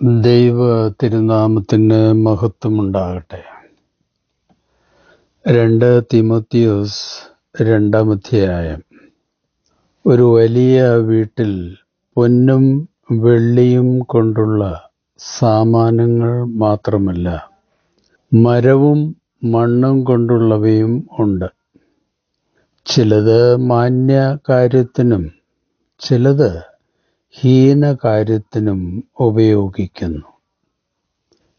ദൈവ തിരുനാമത്തിന് മഹത്വമുണ്ടാകട്ടെ. രണ്ട് തിമോത്തിയോസ് രണ്ടാമധ്യായം ഒരു വലിയ വീട്ടിൽ പൊന്നും വെള്ളിയും കൊണ്ടുള്ള സാമാനങ്ങൾ മാത്രമല്ല മരവും മണ്ണും കൊണ്ടുള്ളവയും ഉണ്ട്. ചിലത് മാന്യ കാര്യത്തിനും ചിലത് ഹീനകാര്യത്തിനും ഉപയോഗിക്കുന്നു.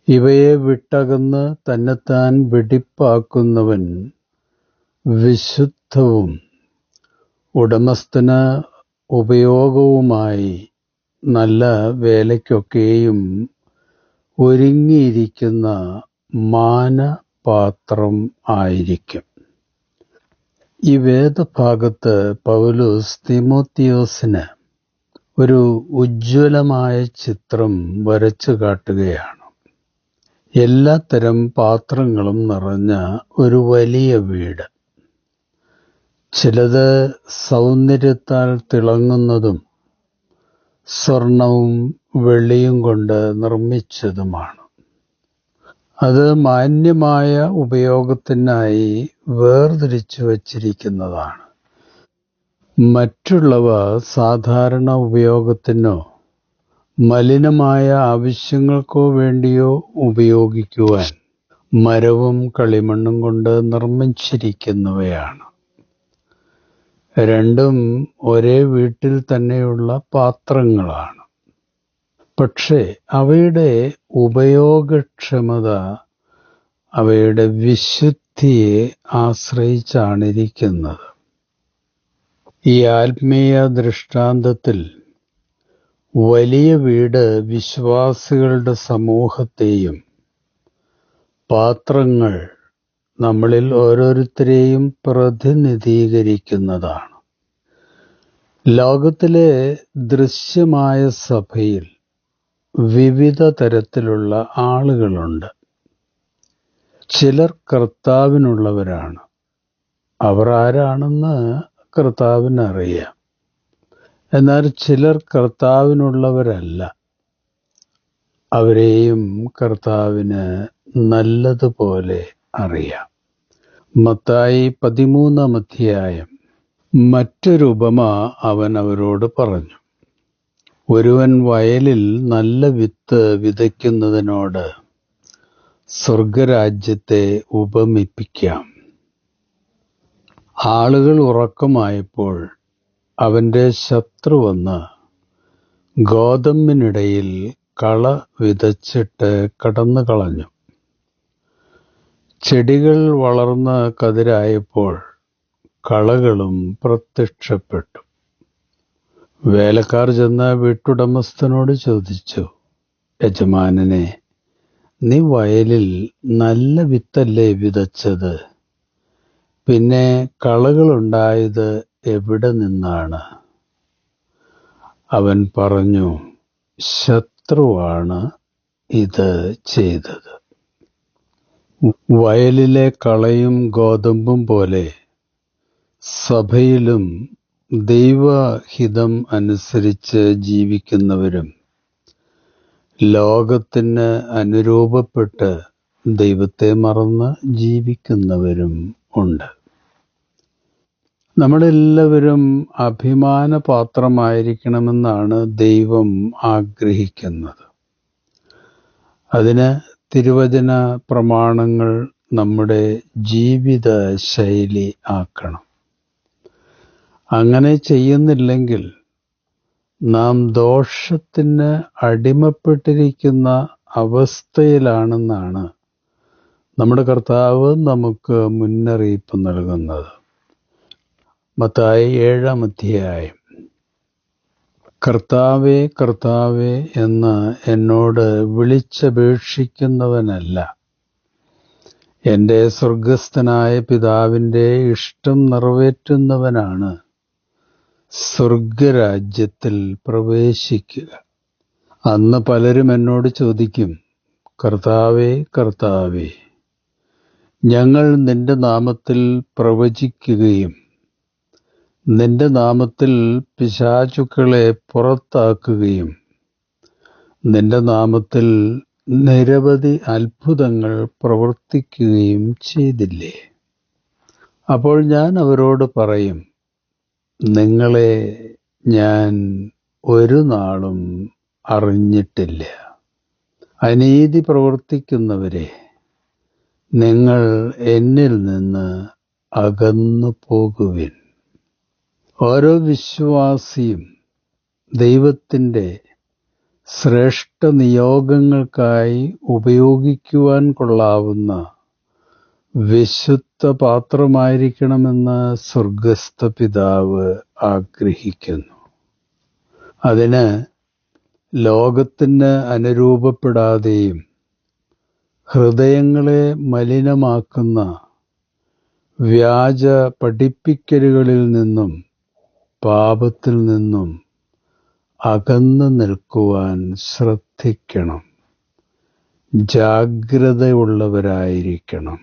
ഇവയെ വിട്ടകന്ന് തന്നെത്താൻ വെടിപ്പാക്കുന്നവൻ വിശുദ്ധവും ഉടമസ്ഥന് ഉപയോഗവുമായി നല്ല വേലയ്ക്കൊക്കെയും ഒരുങ്ങിയിരിക്കുന്ന മാനപാത്രം ആയിരിക്കും. ഈ വേദഭാഗത്ത് പൗലോസ് തിമോത്തിയോസിന് ഒരു ഉജ്ജ്വലമായ ചിത്രം വരച്ചു കാട്ടുകയാണ്. എല്ലാത്തരം പാത്രങ്ങളും നിറഞ്ഞ ഒരു വലിയ വീട്. ചിലത് സൗന്ദര്യത്താൽ തിളങ്ങുന്നതും സ്വർണവും വെള്ളിയും കൊണ്ട് നിർമ്മിച്ചതുമാണ്. അത് മാന്യമായ ഉപയോഗത്തിനായി വേർതിരിച്ചു വച്ചിരിക്കുന്നതാണ്. മറ്റുള്ളവ സാധാരണ ഉപയോഗത്തിനോ മലിനമായ ആവശ്യങ്ങൾക്കോ വേണ്ടിയോ ഉപയോഗിക്കുവാൻ മരവും കളിമണ്ണും കൊണ്ട് നിർമ്മിച്ചിരിക്കുന്നവയാണ്. രണ്ടും ഒരേ വീട്ടിൽ തന്നെയുള്ള പാത്രങ്ങളാണ്. പക്ഷേ അവയുടെ ഉപയോഗക്ഷമത അവയുടെ വിശുദ്ധിയെ ആശ്രയിച്ചാണിരിക്കുന്നത്. ഈ ആത്മീയ ദൃഷ്ടാന്തത്തിൽ വലിയ വീട് വിശ്വാസികളുടെ സമൂഹത്തെയും പാത്രങ്ങൾ നമ്മളിൽ ഓരോരുത്തരെയും പ്രതിനിധീകരിക്കുന്നതാണ്. ലോകത്തിലെ ദൃശ്യമായ സഭയിൽ വിവിധ തരത്തിലുള്ള ആളുകളുണ്ട്. ചിലർ കർത്താവിനുള്ളവരാണ്. അവർ ആരാണെന്ന് കർത്താവിനറിയാം. എന്നാൽ ചിലർ കർത്താവിനുള്ളവരല്ല. അവരെയും കർത്താവിന് നല്ലതുപോലെ അറിയാം. മത്തായി പതിമൂന്നാം അധ്യായം. മറ്റൊരു ഉപമ അവൻ അവരോട് പറഞ്ഞു. ഒരുവൻ വയലിൽ നല്ല വിത്ത് വിതയ്ക്കുന്നതിനോട് സ്വർഗരാജ്യത്തെ ഉപമിപ്പിക്കാം. ആളുകൾ ഉറക്കമായപ്പോൾ അവന്റെ ശത്രു വന്ന് ഗോതമ്പിനിടയിൽ കള വിതച്ചിട്ട് കടന്നു കളഞ്ഞു. ചെടികൾ വളർന്ന് കതിരായപ്പോൾ കളകളും പ്രത്യക്ഷപ്പെട്ടു. വേലക്കാർ ചെന്ന് വീട്ടുടമസ്ഥനോട് ചോദിച്ചു യജമാനനെ നീ വയലിൽ നല്ല വിത്തല്ലേ വിതച്ചത്? പിന്നെ കളകളുണ്ടായത് എവിടെ നിന്നാണ്? അവൻ പറഞ്ഞു ശത്രുവാണ് ഇത് ചെയ്തത്. വയലിലെ കളയും ഗോതമ്പും പോലെ സഭയിലും ദൈവഹിതം അനുസരിച്ച് ജീവിക്കുന്നവരും ലോകത്തിന് അനുരൂപപ്പെട്ട് ദൈവത്തെ മറന്ന് ജീവിക്കുന്നവരും ഉണ്ട്. നമ്മളെല്ലാവരും അഭിമാന പാത്രമായിരിക്കണമെന്നാണ് ദൈവം ആഗ്രഹിക്കുന്നത്. അതിന് തിരുവചന പ്രമാണങ്ങൾ നമ്മുടെ ജീവിത ശൈലി ആക്കണം. അങ്ങനെ ചെയ്യുന്നില്ലെങ്കിൽ നാം ദോഷത്തിന് അടിമപ്പെട്ടിരിക്കുന്ന അവസ്ഥയിലാണെന്നാണ് നമ്മുടെ കർത്താവ് നമുക്ക് മുന്നറിയിപ്പ് നൽകുന്നത്. മത്തായി ഏഴാം അധ്യായം. കർത്താവേ കർത്താവേ എന്ന് എന്നോട് വിളിച്ചപേക്ഷിക്കുന്നവനല്ല. എന്റെ സ്വർഗസ്ഥനായ പിതാവിന്റെ ഇഷ്ടം നിറവേറ്റുന്നവനാണ്. സ്വർഗരാജ്യത്തിൽ പ്രവേശിക്കുക. അന്ന് പലരും എന്നോട് ചോദിക്കും കർത്താവേ കർത്താവേ ഞങ്ങൾ നിന്റെ നാമത്തിൽ പ്രവചിക്കുകയും നിന്റെ നാമത്തിൽ പിശാചുക്കളെ പുറത്താക്കുകയും നിന്റെ നാമത്തിൽ നിരവധി അത്ഭുതങ്ങൾ പ്രവർത്തിക്കുകയും ചെയ്തില്ലേ? അപ്പോൾ ഞാൻ അവരോട് പറയും നിങ്ങളെ ഞാൻ ഒരു നാളും അറിഞ്ഞിട്ടില്ല. അനീതി പ്രവർത്തിക്കുന്നവരെ നിങ്ങൾ എന്നിൽ നിന്ന് അകന്നു പോകുവിൻ ഓരോ വിശ്വാസിയും ദൈവത്തിന്റെ ശ്രേഷ്ഠ നിയോഗങ്ങൾക്കായി ഉപയോഗിക്കുവാൻ കൊള്ളാവുന്ന വിശുദ്ധ പാത്രമായിരിക്കണമെന്ന് സ്വർഗസ്ഥ പിതാവ് ആഗ്രഹിക്കുന്നു. അതിന് ലോകത്തിന് അനുരൂപപ്പെടാതെയും ഹൃദയങ്ങളെ മലിനമാക്കുന്ന വ്യാജ പഠിപ്പിക്കലുകളിൽ നിന്നും പാപത്തിൽ നിന്നും അകന്നു നിൽക്കുവാൻ ശ്രദ്ധിക്കണം. ജാഗ്രതയുള്ളവരായിരിക്കണം.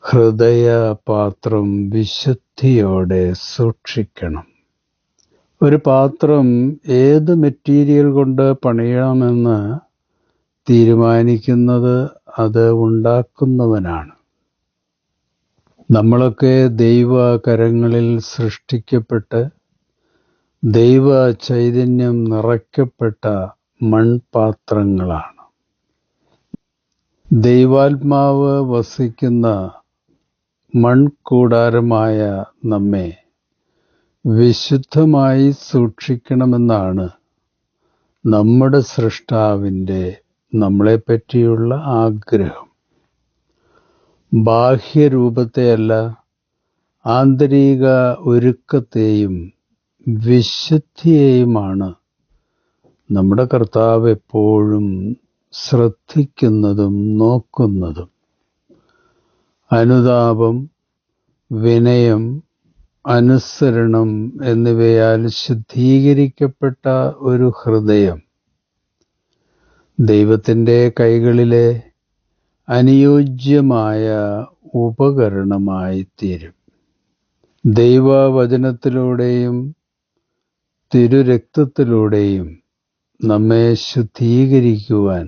ഹൃദയപാത്രം വിശുദ്ധിയോടെ സൂക്ഷിക്കണം. ഒരു പാത്രം ഏത് മെറ്റീരിയൽ കൊണ്ട് പണിയണമെന്ന് തീരുമാനിക്കുന്നത് അത് ഉണ്ടാക്കുന്നവനാണ്. നമ്മളൊക്കെ ദൈവ കരങ്ങളിൽ സൃഷ്ടിക്കപ്പെട്ട് ദൈവ ചൈതന്യം നിറയ്ക്കപ്പെട്ട മൺപാത്രങ്ങളാണ്. ദൈവാത്മാവ് വസിക്കുന്ന മൺകൂടാരമായ നമ്മെ വിശുദ്ധമായി സൂക്ഷിക്കണമെന്നാണ് നമ്മുടെ സൃഷ്ടാവിന്റെ നമ്മളെപ്പറ്റിയുള്ള ആഗ്രഹം. ബാഹ്യരൂപത്തെയല്ല ആന്തരിക ഒരുക്കത്തെയും വിശുദ്ധിയെയുമാണ്. നമ്മുടെ കർത്താവ് എപ്പോഴും ശ്രദ്ധിക്കുന്നതും നോക്കുന്നതും. അനുതാപം വിനയം അനുസരണം എന്നിവയാൽ ശുദ്ധീകരിക്കപ്പെട്ട ഒരു ഹൃദയം. ദൈവത്തിന്റെ കൈകളിലെ അനുയോജ്യമായ ഉപകരണമായി തീരും ദൈവവചനത്തിലൂടെയും തിരുരക്തത്തിലൂടെയും നമ്മെ ശുദ്ധീകരിക്കുവാൻ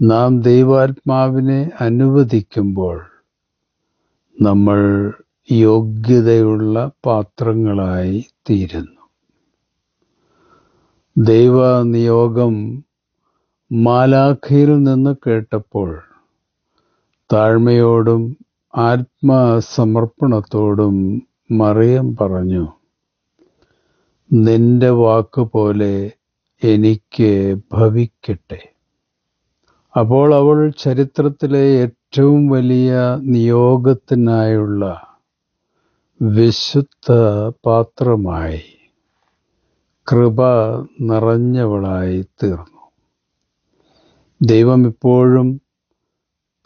നാം ദൈവാത്മാവിനെ അനുവദിക്കുമ്പോൾ നമ്മൾ യോഗ്യതയുള്ള പാത്രങ്ങളായി തീരുന്നു ദൈവ നിയോഗം മാലാഖയിൽ നിന്ന് കേട്ടപ്പോൾ താഴ്മയോടും ആത്മസമർപ്പണത്തോടും മറിയം പറഞ്ഞു നിന്റെ വാക്ക് പോലെ എനിക്ക് ഭവിക്കട്ടെ. അപ്പോൾ അവൾ ചരിത്രത്തിലെ ഏറ്റവും വലിയ നിയോഗത്തിനായുള്ള വിശുദ്ധ പാത്രമായി കൃപ നിറഞ്ഞവളായി തീർന്നു. ദൈവം ഇപ്പോഴും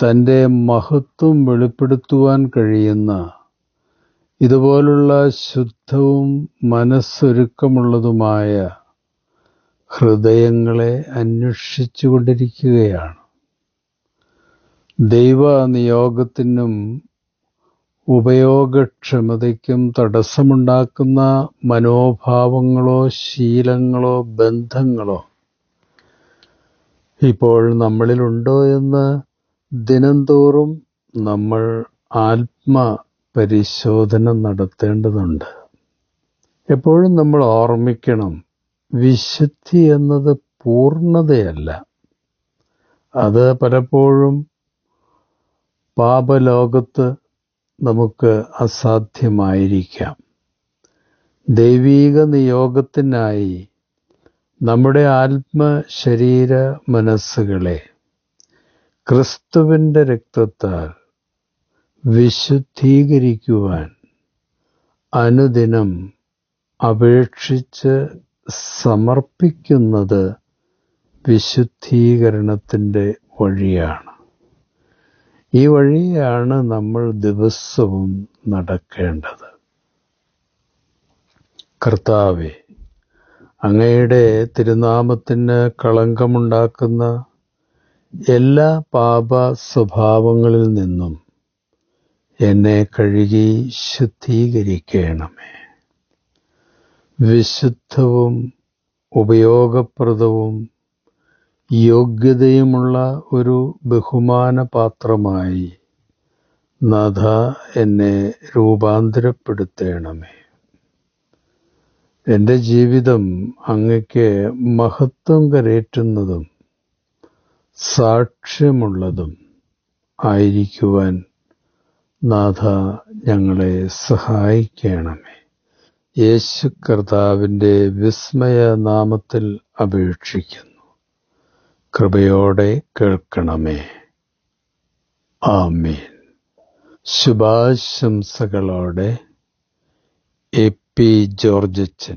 തന്റെ മഹത്വം വെളിപ്പെടുത്തുവാൻ കഴിയുന്ന ഇതുപോലുള്ള ശുദ്ധവും മനസ്സൊരുക്കമുള്ളതുമായ ഹൃദയങ്ങളെ അന്വേഷിച്ചു കൊണ്ടിരിക്കുകയാണ്. ദൈവ നിയോഗത്തിനും ഉപയോഗക്ഷമതയ്ക്കും തടസ്സമുണ്ടാക്കുന്ന മനോഭാവങ്ങളോ ശീലങ്ങളോ ബന്ധങ്ങളോ ഇപ്പോൾ നമ്മളിലുണ്ടോ എന്ന് ദിനംതോറും നമ്മൾ ആത്മ പരിശോധന നടത്തേണ്ടതുണ്ട്. എപ്പോഴും നമ്മൾ ഓർമ്മിക്കണം വിശുദ്ധി എന്നത് പൂർണതയല്ല. അത് പലപ്പോഴും പാപലോകത്ത് നമുക്ക് അസാധ്യമായിരിക്കാം. ദൈവീക നിയോഗത്തിനായി നമ്മുടെ ആത്മ ശരീര മനസ്സുകളെ ക്രിസ്തുവിന്റെ രക്തത്താൽ വിശുദ്ധീകരിക്കുവാൻ അനുദിനം അപേക്ഷിച്ച് സമർപ്പിക്കുന്നത് വിശുദ്ധീകരണത്തിന്റെ വഴിയാണ്. ഈ വഴിയാണ് നമ്മൾ ദിവസവും നടക്കേണ്ടത്. കർത്താവെ അങ്ങയുടെ തിരുനാമത്തിന് കളങ്കമുണ്ടാക്കുന്ന എല്ലാ പാപ സ്വഭാവങ്ങളിൽ നിന്നും എന്നെ കഴുകി ശുദ്ധീകരിക്കണമേ. വിശുദ്ധവും ഉപയോഗപ്രദവും യോഗ്യതയുമുള്ള ഒരു ബഹുമാന പാത്രമായി നാഥ എന്നെ രൂപാന്തരപ്പെടുത്തേണമേ. എന്റെ ജീവിതം അങ്ങയ്ക്ക് മഹത്വം കരേറ്റുന്നതും സാക്ഷ്യമുള്ളതും ആയിരിക്കുവാൻ നാഥ ഞങ്ങളെ സഹായിക്കണമേ. യേശു കർത്താവിന്റെ വിസ്മയ നാമത്തിൽ അപേക്ഷിക്കുന്നു. കൃപയോടെ കേൾക്കണമേ. ആമീൻ. ശുഭാശംസകളോടെ എ പി ജോർജച്ചൻ